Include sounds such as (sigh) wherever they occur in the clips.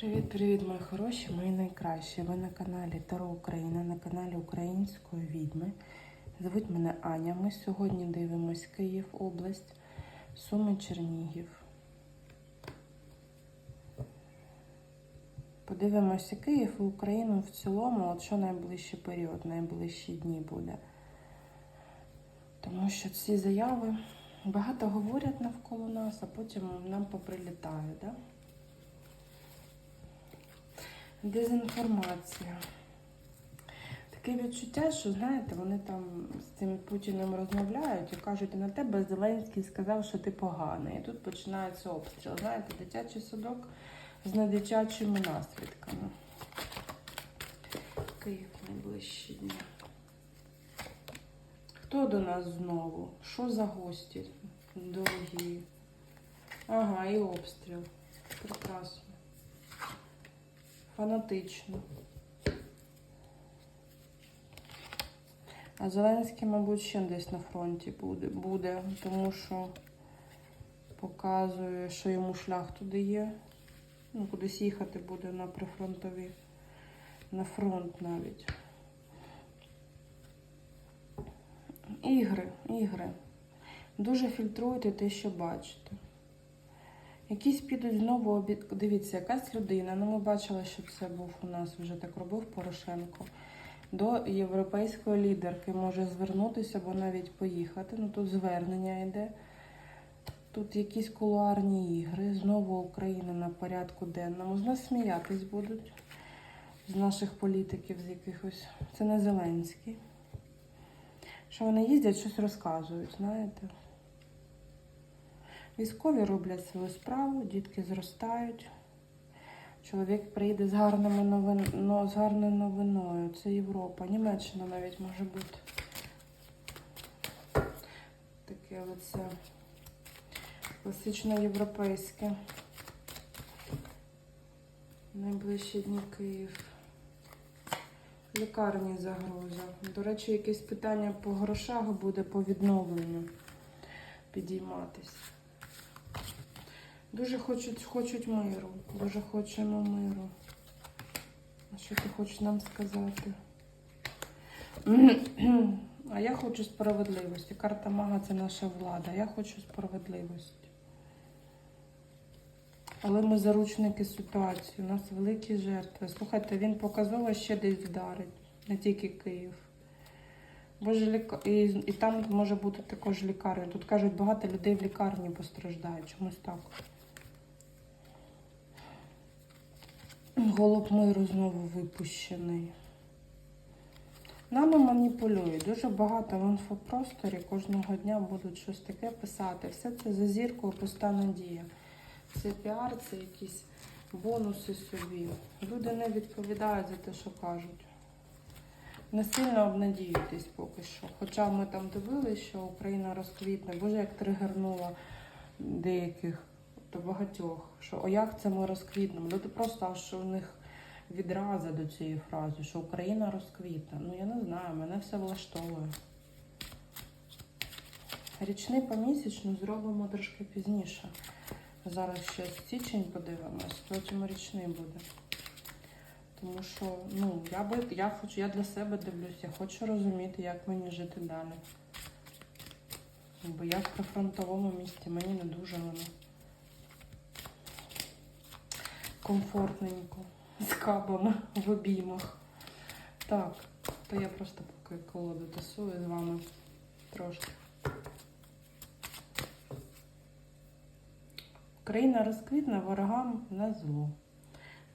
Привіт-привіт, мої хороші, мої найкращі. Ви на каналі Таро Україна, на каналі Української відьми. Звуть мене Аня. Ми сьогодні дивимось Київ, область, Суми Чернігів. Подивимося Київ і Україну в цілому, от що найближчий період, найближчі дні буде. Тому що ці заяви багато говорять навколо нас, а потім нам поприлітає, да? Дезінформація. Таке відчуття, що, знаєте, вони там з цим Путіним розмовляють і кажуть, на тебе Зеленський сказав, що ти поганий. І тут починається обстріл. Знаєте, дитячий садок з недитячими наслідками. Київ найближчі дні. Хто до нас знову? Що за гості? Дорогі. Ага, і обстріл. Прекрасно. Фанатично. А Зеленський, мабуть, ще десь на фронті буде, буде, тому що показує, що йому шлях туди є. Ну, кудись їхати буде на прифронтові, на фронт навіть. Ігри, ігри. Дуже фільтруйте те, що бачите. Якісь підуть знову обід. Дивіться, якась людина. Ну, ми бачили, що це був у нас вже так робив Порошенко. До європейської лідерки може звернутися або навіть поїхати. Ну тут звернення йде. Тут якісь кулуарні ігри. Знову Україна на порядку денному. З нас сміятись будуть. З наших політиків, з якихось. Це не Зеленський. Що вони їздять, щось розказують, знаєте. Військові роблять свою справу, дітки зростають. Чоловік прийде з гарними новин... ну, з гарною новиною. Це Європа. Німеччина навіть може бути. Таке оце класично європейське. Найближчі дні Київ. Лікарні загроза. До речі, якесь питання по грошах буде по відновленню підійматись. Дуже хочуть, хочуть миру. Дуже хочемо миру. А що ти хочеш нам сказати? А я хочу справедливості. Карта мага це наша влада. Я хочу справедливості. Але ми заручники ситуації. У нас великі жертви. Слухайте, він показово ще десь вдарить, не тільки Київ. Боже, ліка... і, і там може бути також лікарня. Тут кажуть, багато людей в лікарні постраждають. Чомусь так. Голуб миру знову випущений. Нами маніпулюють. Дуже багато в інфопросторі кожного дня будуть щось таке писати. Все це за зіркою пуста надія. Це піар, це якісь бонуси собі. Люди не відповідають за те, що кажуть. Не сильно обнадіюйтесь поки що. Хоча ми там дивилися, що Україна розквітне, боже, як тригернула деяких до багатьох, що о як це ми розквітнемо. Люди просто аж в них відраза до цієї фрази, що Україна розквітне. Ну я не знаю, мене все влаштовує. Річний помісячно зробимо трошки пізніше. Зараз ще січень подивимось, потім річний буде. Тому що, ну, я би я хочу, я для себе дивлюсь, я хочу розуміти, як мені жити далі. Бо я в прифронтовому місті, мені не дуже воно комфортненько, з кабами в обіймах. Так, то я просто поки колоду тасую з вами трошки. Україна розквітне ворогам на зло.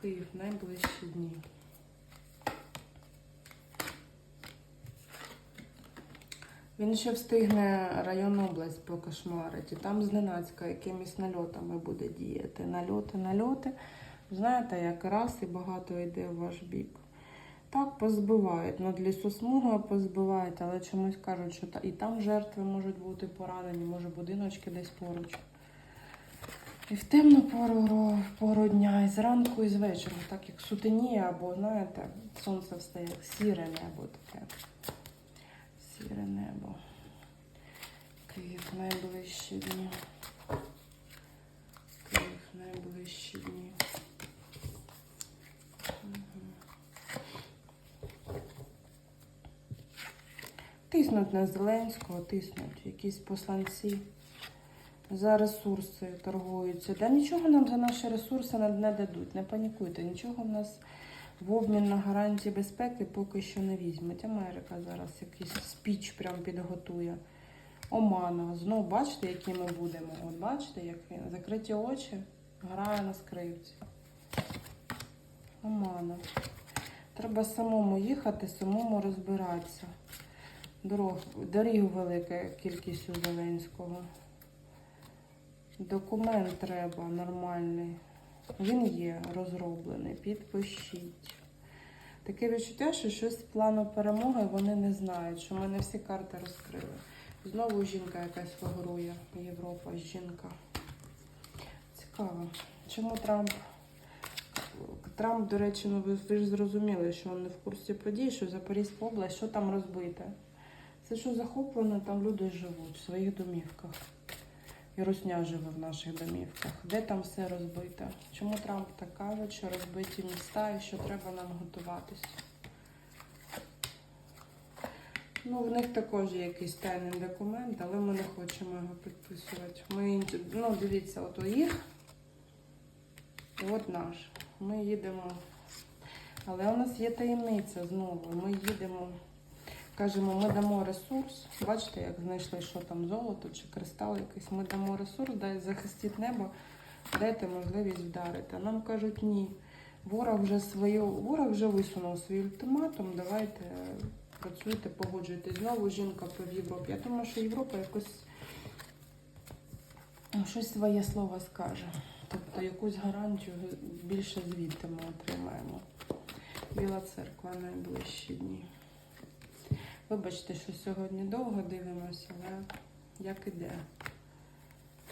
Київ найближчі дні. Він ще встигне район область покошмарити. Там зненацька якимись нальотами буде діяти. Нальоти, нальоти. Знаєте, як раз і багато йде в ваш бік. Так, позбивають. Над лісосмугою позбивають, але чомусь кажуть, що і там жертви можуть бути поранені, може будиночки десь поруч. І в темну пору, пору дня, і зранку, і з вечора, так як сутеніє, або, знаєте, сонце встає, сіре небо таке. Сіре небо. Київ найближчі дні. Тиснуть на Зеленського, тиснуть якісь посланці. За ресурси торгуються. Да нічого нам за наші ресурси не, дадуть, не панікуйте. Нічого в нас в обмін на гарантії безпеки поки що не візьметь. Америка зараз якийсь спіч прям підготує. Омана. Знов бачите, які ми будемо. От бачите, як він. Закриті очі, грає на скрипці. Омана. Треба самому їхати, самому розбиратися. Дорог, доріг велика кількість у Зеленського. Документ треба нормальний. Він є розроблений. Підпишіть. Таке відчуття, що щось з плану перемоги вони не знають, що ми не всі карти розкрили. Знову жінка якась фігурує. Європа, жінка. Цікаво. Чому Трамп? Трамп, до речі, ну ви ж зрозуміли, що він не в курсі подій, що Запорізька область, що там розбите. Це що захоплено, там люди живуть в своїх домівках. І Русня живе в наших домівках. Де там все розбите? Чому Трамп так каже, що розбиті міста і що треба нам готуватись? Ну, в них також є якийсь тайний документ, але ми не хочемо його підписувати. Ми, ну, дивіться, от у їх і от наш. Ми їдемо. Але у нас є таємниця знову. Ми їдемо, кажемо, ми дамо ресурс. Бачите, як знайшли, що там золото чи кристал якийсь. Ми дамо ресурс, дай захистіть небо, дайте можливість вдарити. А нам кажуть, ні. Ворог вже свою, ворог вже висунув свій ультиматум. Давайте е, працюйте, погоджуйтесь. Знову жінка по Європі. Я думаю, що Європа якось ну, щось своє слово скаже. Тобто якусь гарантію більше звідти ми отримаємо. Біла церква найближчі дні. Вибачте, що сьогодні довго дивимося, але як іде.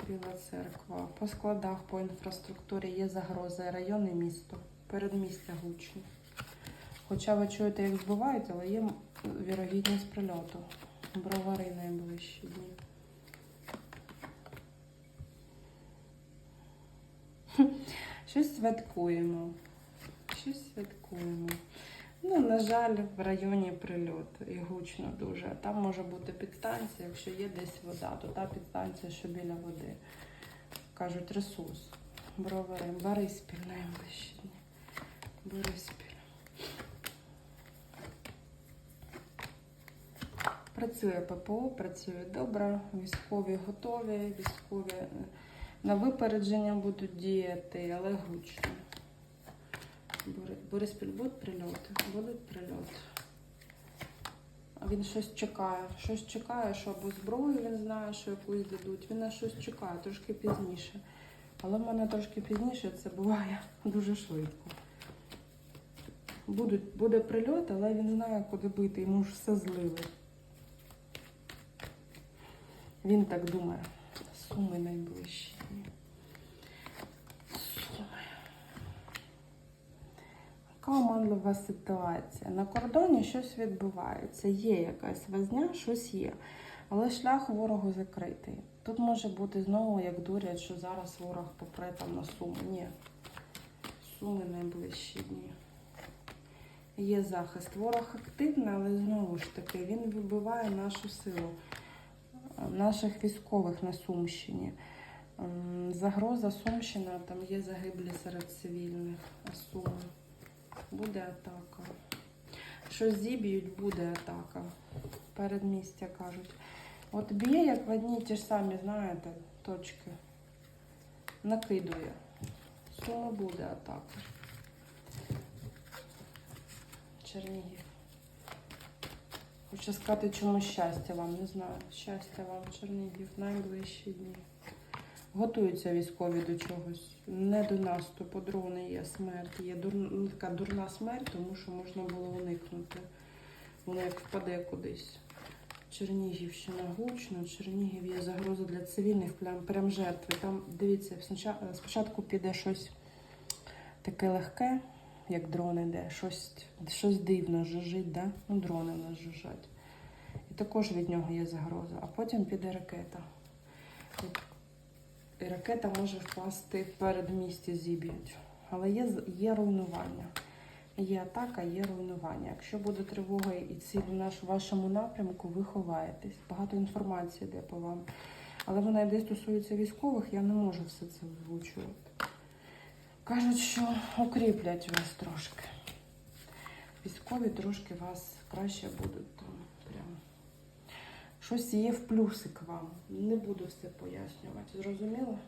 Біла церква. По складах, по інфраструктурі є загроза район і місто. Передмістя гучні. Хоча ви чуєте, як збивають, але є вірогідність прильоту. Бровари найближчі дні. Щось святкуємо. Щось святкуємо. Ну, на жаль, в районі прильот і гучно дуже. Там може бути підстанція, якщо є десь вода, то та підстанція, що біля води. Кажуть, ресурс. Бровари, Бориспіль найближчі дні. Бориспіль. Працює ППО, працює добре, військові готові, військові е, на випередження будуть діяти, але гучно. Бори- Бориспіль будуть прильоти? Будуть прильоти. А він щось чекає. Щось чекає, що або зброю він знає, що якусь дадуть. Він на щось чекає трошки пізніше. Але в мене трошки пізніше це буває (laughs) дуже швидко. Будуть, буде прильот, але він знає, куди бити, йому ж все злили. Він так думає. Суми найближчі. Суми. Яка оманлива ситуація? На кордоні щось відбувається. Є якась возня, щось є. Але шлях ворогу закритий. Тут може бути знову, як дурять, що зараз ворог попре там на суми. Ні. Суми найближчі дні. Є захист. Ворог активний, але знову ж таки він вибиває нашу силу наших військових на Сумщині. Загроза Сумщина, там є загиблі серед цивільних. Суми. Буде атака. Що зіб'ють, буде атака. Передмістя кажуть. От б'є, як в одні ті ж самі, знаєте, точки. Накидує. Суми буде атака. Чернігів. Хочу сказати, чому щастя вам, не знаю. Щастя вам, Чернігів, найближчі дні. Готуються військові до чогось. Не до наступу, дрони є, смерть. Є дур... ну, така дурна смерть, тому що можна було уникнути. Воно як впаде кудись. Чернігівщина гучно, Чернігів є загроза для цивільних, прям, прям жертви. Там, дивіться, спочатку- піде щось таке легке, як дрон іде, щось, щось дивно жужить, да? ну дрони у нас жужжать. І також від нього є загроза. А потім піде ракета. І- ракета може впасти в передмісті зіб'ють. Але є, є руйнування. Є атака, є руйнування. Якщо буде тривога і ціль в вашому напрямку, ви ховаєтесь. Багато інформації йде по вам. Але вона йде стосується військових, я не можу все це озвучувати. Кажуть, що укріплять вас трошки. Військові трошки вас краще будуть. Щось є в плюсик вам. Не буду все пояснювати. Зрозуміло?